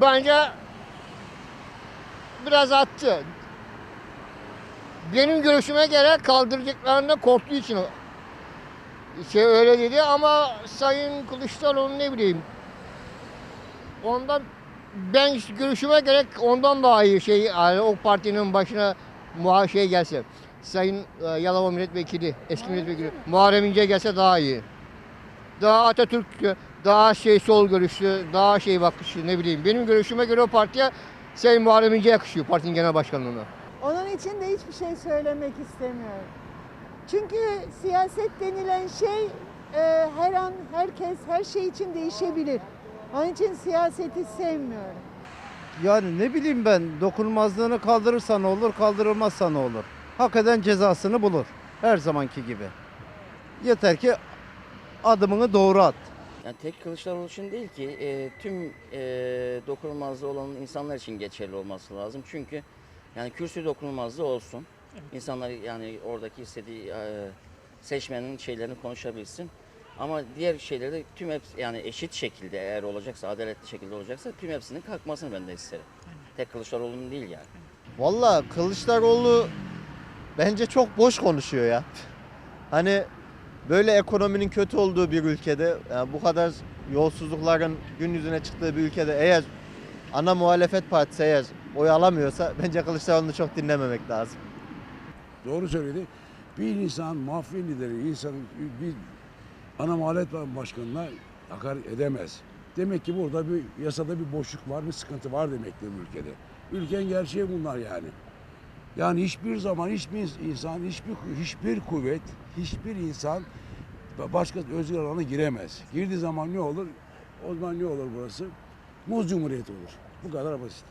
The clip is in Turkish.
Bence biraz attı. Benim görüşüme göre kaldıracaklarında korktuğu için şey öyle dedi ama Sayın Kılıçdaroğlu ne bileyim ondan ben görüşüme gerek ondan daha iyi şey yani o partinin başına muha şey gelse Sayın e, Yalova milletvekili eski milletvekili Muharrem İnce gelse daha iyi. Daha Atatürk daha şey sol görüşlü daha şey bakışı ne bileyim benim görüşüme göre o partiye Sayın Muharrem İnce yakışıyor partinin genel başkanlığına. Onun için de hiçbir şey söylemek istemiyorum. Çünkü siyaset denilen şey e, her an herkes her şey için değişebilir. Onun için siyaseti sevmiyorum. Yani ne bileyim ben dokunulmazlığını kaldırırsa ne olur, kaldırılmazsa ne olur. Hak eden cezasını bulur. Her zamanki gibi. Yeter ki adımını doğru at. Yani tek Kılıçdaroğlu için değil ki e, tüm e, dokunulmazlığı olan insanlar için geçerli olması lazım. Çünkü yani kürsü dokunulmazlığı olsun. İnsanlar yani oradaki istediği e, seçmenin şeylerini konuşabilsin. Ama diğer şeyleri de tüm hepsi yani eşit şekilde eğer olacaksa, adaletli şekilde olacaksa tüm hepsinin kalkmasını ben de isterim. Tek Kılıçdaroğlu'nun değil yani. Valla Kılıçdaroğlu bence çok boş konuşuyor ya. Hani böyle ekonominin kötü olduğu bir ülkede, yani bu kadar yolsuzlukların gün yüzüne çıktığı bir ülkede eğer ana muhalefet partisi eğer oy alamıyorsa bence Kılıçdaroğlu'nu çok dinlememek lazım. Doğru söyledi. Bir insan mafya lideri, insanın bir ana muhalefet başkanına hakaret edemez. Demek ki burada bir yasada bir boşluk var, bir sıkıntı var demektir ülkede. Ülkenin gerçeği bunlar yani. Yani hiçbir zaman hiçbir insan, hiçbir hiçbir kuvvet, hiçbir insan başka özgür alana giremez. Girdiği zaman ne olur? O zaman ne olur burası? Muz Cumhuriyeti olur. Bu kadar basit.